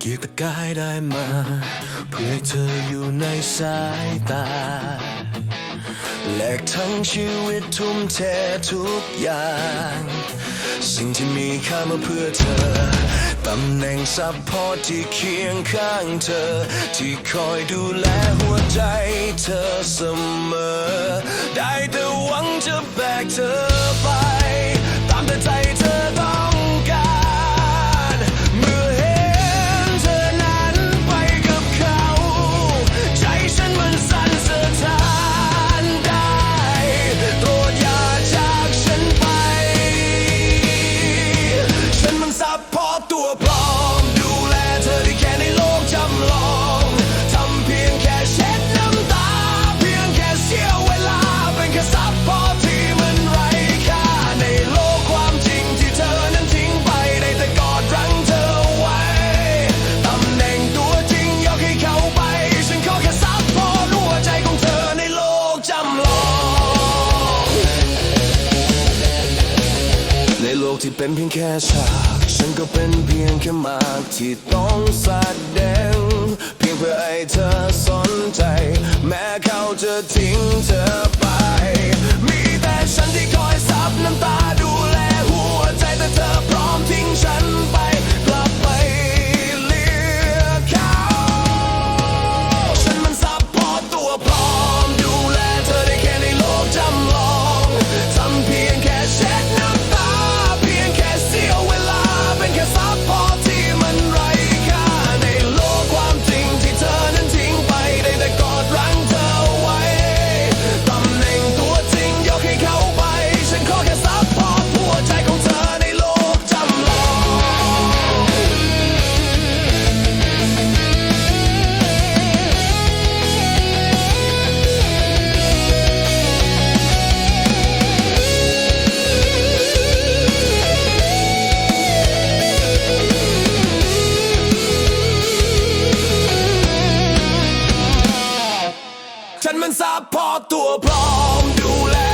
เกียรติกายได้มา เพื่อเธออยู่ในสายตา แลกทั้งชีวิตทุ่มเททุกอย่าง สิ่งที่มีค่ามาเพื่อเธอ ตำแหน่งซัพพอร์ตที่เคียงข้างเธอ ที่คอยดูแลหัวใจเธอเสมอ ได้แต่หวังจะแบกเธอ a ball. กที่เป็นเพียงแค่ฉาก ฉันก็เป็นเพียงแค่มากที่ต้องแสดง ฉันมันซาพพอตัวพร้อมดูแล